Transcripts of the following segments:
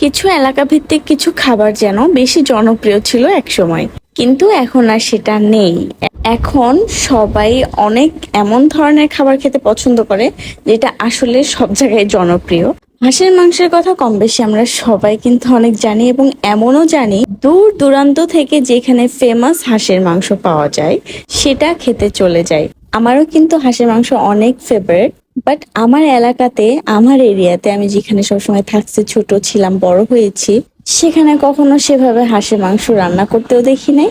কিছু এলাকা ভিত্তিক কিছু খাবার যেন বেশি জনপ্রিয় ছিল এক সময় কিন্তু এখন আর সেটা নেই। এখন সবাই অনেক এমন ধরনের খাবার খেতে পছন্দ করে, যেটা আসলে সব জায়গায় জনপ্রিয়। হাঁসের মাংসের কথা কম বেশি আমরা সবাই কিন্তু অনেক জানি এবং এমনও জানি, দূর দূরান্ত থেকে যেখানে ফেমাস হাঁসের মাংস পাওয়া যায়, সেটা খেতে চলে যায়। আমারও কিন্তু হাঁসের মাংস অনেক ফেভারিট বাট আমার এলাকাতে, আমার এরিয়াতে আমি যেখানে সবসময় থাকছি, ছোট ছিলাম, বড় হয়েছি, সেখানে কখনো সেভাবে হাঁসের মাংস রান্না করতেও দেখি নাই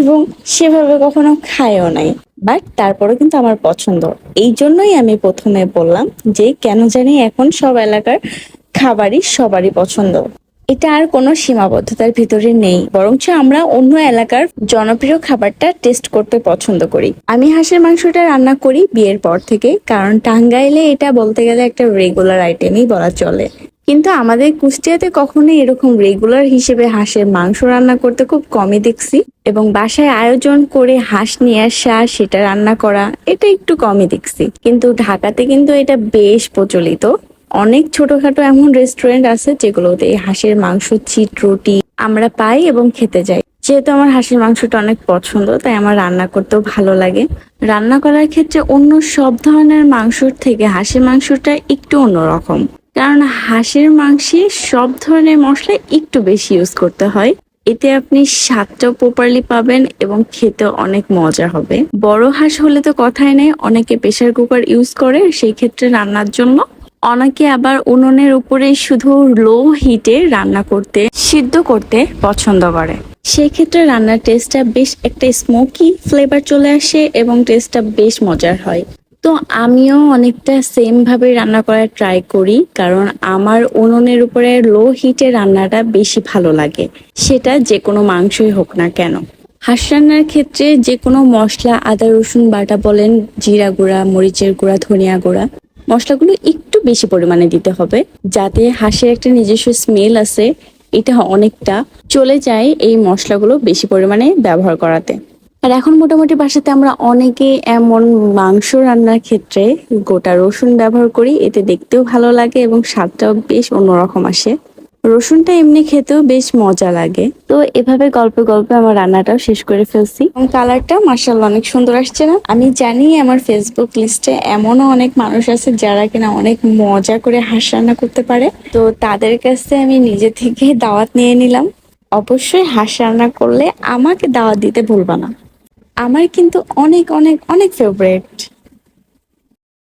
এবং সেভাবে কখনো খায়ও নাই। বাট তারপরে কিন্তু আমার পছন্দ। এই জন্যই আমি প্রথমে বললাম যে, কেন জানি এখন সব এলাকার খাবারই সবারই পছন্দ। এটা আর কোনো সীমাবদ্ধতার ভিতরে নেই। বরঞ্চ আমরা অন্য এলাকার জনপ্রিয় খাবারটা টেস্ট করতে পছন্দ করি। আমি হাঁসের মাংসটা রান্না করি বিয়ের পর থেকে কারণ টাঙ্গাইলে এটা বলতে গেলে একটা রেগুলার আইটেমই বলা চলে। কিন্তু আমাদের কুষ্টিয়াতে কখনোই এরকম রেগুলার হিসেবে হাঁসের মাংস রান্না করতে খুব কমই দেখছি এবং বাসায় আয়োজন করে হাঁস নিয়ে আসা, সেটা রান্না করা, এটা একটু কমই দেখছি। কিন্তু ঢাকাতে কিন্তু এটা বেশ প্রচলিত। অনেক ছোটখাটো এমন রেস্টুরেন্ট আছে যেগুলোতে এই হাঁসের মাংস, চিট রুটি আমরা পাই এবং খেতে যাই। যেহেতু আমার হাঁসের মাংসটা অনেক পছন্দ, তাই আমার রান্না করতেও ভালো লাগে। রান্না করার ক্ষেত্রে অন্য সব ধরনের মাংসর থেকে হাঁসের মাংসটা একটু অন্যরকম। কারণ হাঁসের মাংসে সব ধরনের মশলা একটু বেশি ইউজ করতে হয়। এতে আপনি স্বাদটাও প্রপারলি পাবেন এবং খেতে অনেক মজা হবে। বড় হাঁস হলে তো কথাই নেই, অনেকে প্রেসার কুকার ইউজ করে, সেই ক্ষেত্রে রান্নার জন্য অনেকে আবার উনুনের উপরে শুধু লো হিটে রান্না করতে, সিদ্ধ করতে পছন্দ করে। সেই ক্ষেত্রে রান্নার টেস্টটা বেশ একটা স্মোকি ফ্লেভার চলে আসে এবং টেস্টটা বেশ মজার হয়। তো আমিও অনেকটা সেম ভাবে রান্না করার ট্রাই করি, কারণ আমার উনুনের উপরে লো হিটে রান্নাটা বেশি ভালো লাগে। সেটা যে কোনো মাংসই হোক না কেন। হাঁস রান্নার ক্ষেত্রে যে কোনো মশলা, আদা, রসুন, বাটা বলেন, জিরা গুঁড়া, মরিচের গুঁড়া, ধনিয়া গুঁড়া, মশলাগুলো একটু বেশি পরিমাণে দিতে হবে। যাতে হাঁসের একটা নিজস্ব স্মেল আছে, এটা অনেকটা চলে যায় এই মশলাগুলো বেশি পরিমাণে ব্যবহার করাতে। আর এখন মোটামুটি বাসাতে আমরা অনেকে এমন মাংস রান্নার ক্ষেত্রে গোটা রসুন ব্যবহার করি, এতে দেখতেও ভালো লাগে এবং স্বাদটাও বেশ অন্যরকম আসে। রসুনটা এমনি খেতেও বেশ মজা লাগে। তো এভাবে গল্পে গল্পে আমার রান্নাটাও শেষ করে ফেলছি। এবং কালারটা মার্শাল্লাহ অনেক সুন্দর আসছে না? আমি জানি আমার ফেসবুক লিস্টে এমনও অনেক মানুষ আছে যারা কিনা অনেক মজা করে হাঁস রান্না করতে পারে। তো তাদের কাছে আমি নিজে থেকে দাওয়াত নিয়ে নিলাম। অবশ্যই হাঁস রান্না করলে আমাকে দাওয়াত দিতে ভুলবা না। আমার কিন্তু অনেক অনেক অনেক ফেভারিট